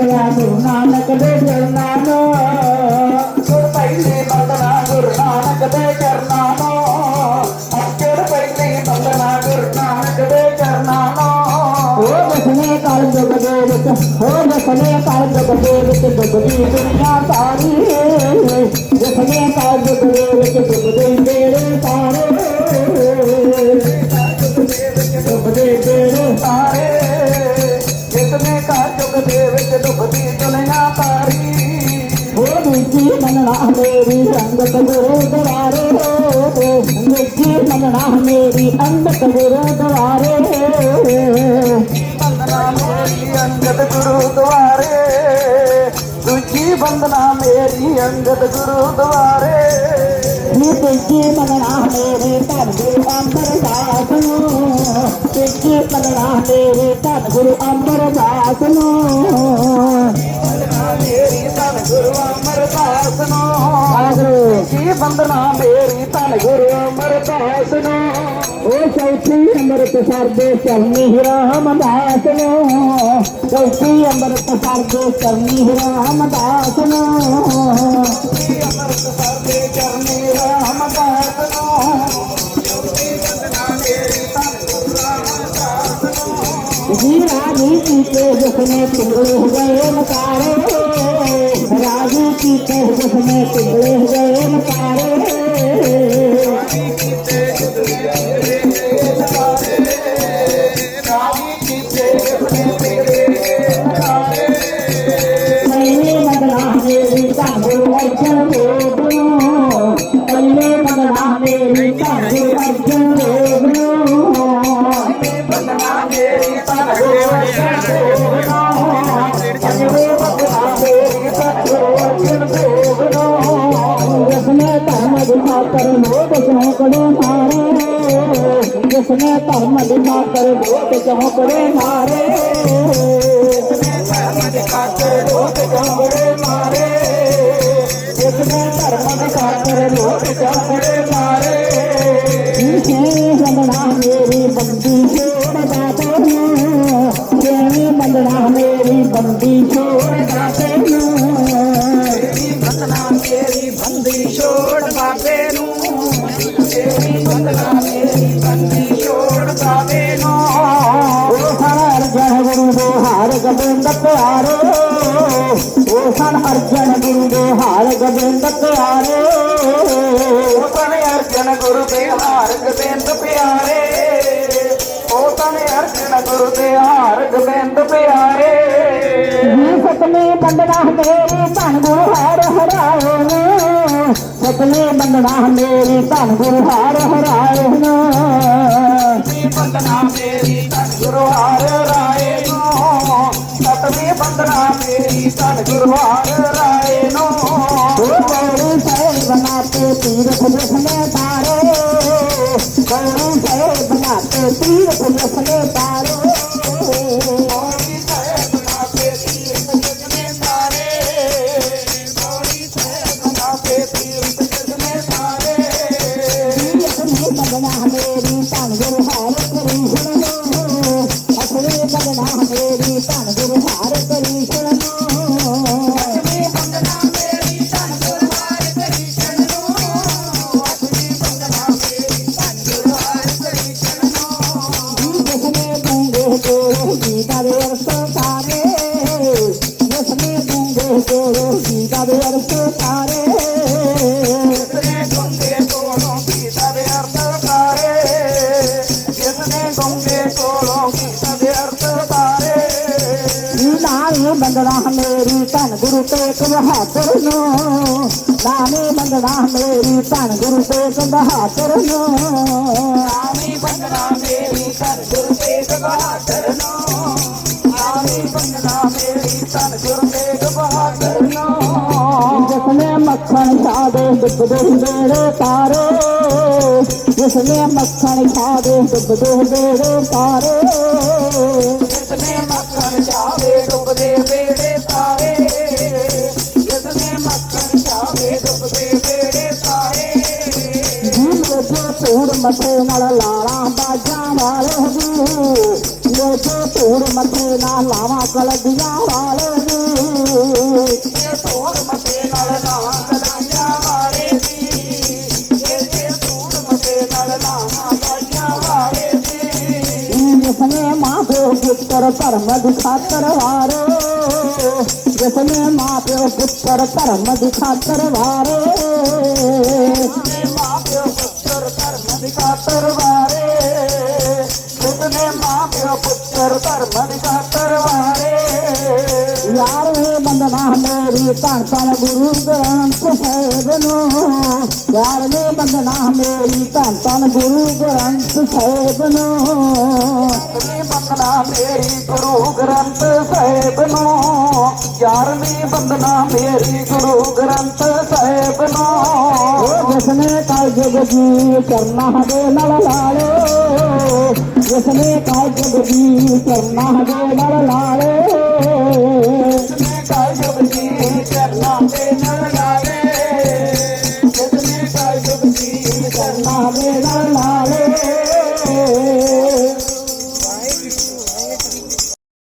ਮੰਗਲਾ ਗੁਰੂ ਨਾਨਕ ਦੇ ਚਰਨਾਂ ਨੂੰ ਗੁਰ ਪਹਿਲੇ ਮੰਗਲਾ ਗੁਰੂ ਨਾਨਕ ਦੇ ਚਰਨਾਂ ਨੂੰ ਅਕਰ ਪਹਿਲੇ ਮੰਗਲਾ ਗੁਰੂ ਨਾਨਕ ਦੇ ਚਰਨਾਂ ਨੂੰ ਹੋ ਬਸਨੇ ਕਾਲ ਜਗ ਦੇ ਵਿੱਚ ਹੋ ਬਸਨੇ ਕਾਲ ਜਗ ਦੇ ਵਿੱਚ ਦੁਗਦੀ ਦੁਨੀਆ ਸਾਰੀ ਬਸਨੇ ਕਾਲ ਜਗ ਦੇ ਵਿੱਚ ਦੁਗਦੇ ਤੇਰੇ ਸਾਰੇ ਦੁਗਦੇ ਤੇਰੇ ਸਾਰੇ ਹੋ ਨਿੱਜੀ ਮੇਰੀ ਅੰਗਤ ਗੁਰੂ ਦਵਾਰੇ ਬੰਦਨਾ ਮੇਰੀ ਅੰਗਦ ਗੁਰੂ ਦੁਆਰੇ ਦੂਜੀ ਬੰਦਨਾ ਮੇਰੀ ਅੰਗਦ ਗੁਰੂ ਦੁਆਰੇ ਨਿੱਜੀ ਮੰਗਣਾ ਮੇਰੇ ਧੰਨ ਗੁਰੂ ਅਮਰਦਾਸ ਨੂੰ ਨਿੱਜੀ ਮੰਨਣਾ ਮੇਰੇ ਧੰਨ ਗੁਰੂ ਅਮਰਦਾਸ ਨੂੰ ਬੰਦਨਾ ਮੇਰੀ ਧੰਨ ਗੁਰੂ ਅਮਰਦਾਸ ਨੂੰ ਆਗਰੋ ਬੰਦਨਾ ਮੇਰੀ ਧੰਨ ਗੁਰੂ ਅਮਰਦਾਸ ਨੂੰ? ਉਹ ਚੌਥੀ ਅੰਮ੍ਰਿਤ ਸਰਦੇ ਚਰਨੀ ਰਾਮਦਾਸ ਨੂੰ। ਚੌਥੀ ਅੰਮ੍ਰਿਤ ਸਰਦੇ ਚਰਨੀ ਰਾਮਦਾਸ ਨੂੰ। ਜੀ ਅੰਮ੍ਰਿਤਸਰ ਚਰਨੀ ਰਾਮਦਾਸ ਨੂੰ। ਬੰਦਨਾ ਮੇਰੀ ਧੰਨ ਗੁਰੂ ਨੂੰ। ਜੀ ਰਾਜੀ ਕੀਤੇ ਜਿਸਨੇ ਪਿੰਗਲੇ ਗਏ ਮਕਾਰੇ ਰਾਜੀ ਰਾਜੀ ਕੀਤੇ ਆਪਣੇ ਤੇਰੇ ਸਾਰੇ ਪਹਿਲੇ ਮੰਗਲਾ ਮੇਰੀ ਮੇਰੀ ਧੰਨ ਅਰਜਨ ਧਰਮ ਦੀ ਖਾਤਰ ਲੋਕ ਚੌਂਕੜੇ ਮਾਰੇ ਜਿਸਨੇ ਧਰਮ ਦੀ ਖਾਤਰ ਲੋਕ ਚੌਂਕੜੇ ਮਾਰੇ ਧਰਮ ਦੇ ਖਾਤਰ ਲੋਕ ਜੰਗੜੇ ਮਾਰੇ ਜਿਸਨੇ ਧਰਮ ਦੀ ਖਾਤਰ ਲੋਕ ਜੰਗੜੇ ਮਾਰੇ ਜਿਸੇ ਬੰਦਨਾ ਮੇਰੀ ਬੰਦੀ ਛੋੜਦਾ ਤੈਨੂੰ ਜਿਵੇਂ ਬੰਦਨਾ ਮੇਰੀ ਬੰਦੀ ਛੋੜਦਾ ਤੈਨੂੰ ਤੇਰੀ ਗੋਬਿੰਦ ਪਿਆਰੇ ਉਹ ਸਨ ਅਰਜਨ ਗੁਰੂ ਦੇ ਹਾਰ ਗੋਬਿੰਦ ਪਿਆਰੇ, ਉਹ ਤਨ ਅਰਜਨ ਗੁਰੂ ਦੇ ਹਾਰ ਗੋਬਿੰਦ ਪਿਆਰੇ। ਉਹ ਤਨ ਅਰਜਨ ਗੁਰੂ ਦੇ ਹਾਰ ਗੋਬਿੰਦ ਪਿਆਰੇ ਜੀ ਸਤਨੇ ਬੰਦਨਾ ਮੇਰੀ ਧਨ ਗੁਰੂ ਹਾਰ ਹਰਾਏ ਸਤਨੇ ਬੰਦਨਾ ਮੇਰੀ ਧਨ ਗੁਰੂ ਹਾਰ ਹਰਾਏ ਨੇ। ਸਤਵੀਂ ਬੰਦਨਾ ਮੇਰੀ ਧੰਨ ਗੁਰੂ ਹਾਰ ਰਾਏ ਨੂੰ। ਸਤਵੀਂ ਬੰਦਨਾ ਮੇਰੀ ਧੰਨ ਗੁਰੂ ਹਾਰ ਰਾਏ ਨੂੰ। ਕੌੜੀ ਸਾਹਿਬ ਬਣਾਤੇ ਤੀਰਥ ਜਿਸਨੇ ਤਾਰੇ ਕੌੜੀ ਸਾਹਿਬ ਬਣਾਤੇ ਤੀਰਥ ਜਿਸਨੇ ਤਾਰੇ ਬੰਦਨਾ ਮੇਰੀ ਧੰਨ ਗੁਰੂ ਤੇਗ ਬਹਾਦਰ ਨੂੰ ਨਾਮੇ ਬੰਦਨਾ ਮੇਰੀ ਧੰਨ ਗੁਰੂ ਤੇਗ ਬਹਾਦਰ ਨੂੰ ਆਮੀ ਬੰਦਨਾ ਮੇਰੀ ਧੰਨ ਗੁਰੂ ਤੇਗ ਬਹਾਦਰ ਨੂੰ ਆਮੀ ਬੰਦਨਾ ਮੇਰੀ ਧੰਨ ਗੁਰੂ ਤੇਗ ਬਹਾਦਰ ਨੂੰ ਜਿਸਨੇ ਮੱਖਣ ਛਾਦੇ ਡੁੱਬਦੇ ਮੇਰੇ ਤਾਰੇ, ਜਿਸਨੇ ਮੱਖਣ ਛਾਦੇ ਡੁੱਬਦੇ ਮੇਰੇ ਤਾਰੇ। ਜਿਸਨੇ ਮੱਖਣ ਚਾਵੇ ਡੁੱਬਦੇ ਬੇੜੇ ਮੱਥੇ ਨਾਲ ਲਾਵਾ ਕਲਗੀਆਂ ਵਾਲੇ ਦੀ। ਇਹ ਢੋਲ ਮੱਥੇ ਨਾਲ ਲਾਵਾ ਕਲਗੀਆਂ ਵਾਲੇ ਦੀ। ਇਹ ਢੋਲ ਮੱਥੇ ਨਾਲ ਲਾਵਾ ਕਲਗੀਆਂ ਵਾਲੇ ਦੀ। ਜਿਸਨੇ ਮਾਂ ਪਿਓ ਪੁੱਤਰ ਧਰਮ ਦੀ ਖਾਤਰ ਵਾਰੇ, ਜਿਸਨੇ ਮਾਂ ਪਿਓ ਪੁੱਤਰ ਧਰਮ ਦੀ ਖਾਤਰ ਵਾਰੇ ਮਾਂ ਪਿਓ ਪੁੱਤਰ ਧਰਮ ਦੀ ਖਾਤਰ ਵਾਰੇ ਪੁੱਤਰ ਧਰਮ ਦੀ ਖਾਤਰ ਵਾਰੇ। ਯਾਰਵੇਂ ਬੰਦਨਾ ਮੇਰੀ ਧੰਨ ਧੰਨ ਗੁਰੂ ਗ੍ਰੰਥ ਸਾਹਿਬ ਨੂੰ। ਯਾਰਵੇਂ ਬੰਦਨਾ ਮੇਰੀ ਧੰਨ ਧੰਨ ਗੁਰੂ ਗ੍ਰੰਥ ਸਾਹਿਬ ਨੂੰ। ਵੰਦਨਾ ਮੇਰੀ ਗੁਰੂ ਗ੍ਰੰਥ ਸਾਹਿਬ ਨੂੰ ਯਾਰਵੀਂ ਵੰਦਨਾ ਮੇਰੀ ਗੁਰੂ ਗ੍ਰੰਥ ਸਾਹਿਬ ਨੂੰ। ਜਿਸਨੇ ਕਾਲ ਜਗ ਦੀ ਕਰਨਾ ਹਵੇ ਨਾਲ ਲਾਲੋ ਜਿਸਨੇ ਕਾਲ ਜਗ ਦੀ ਕਰਨਾ ਹਵੇ ਨਾਲ ਲਾਲੋ। ਜਿਸਨੇ ਕਾਲ ਜਗ ਦੀ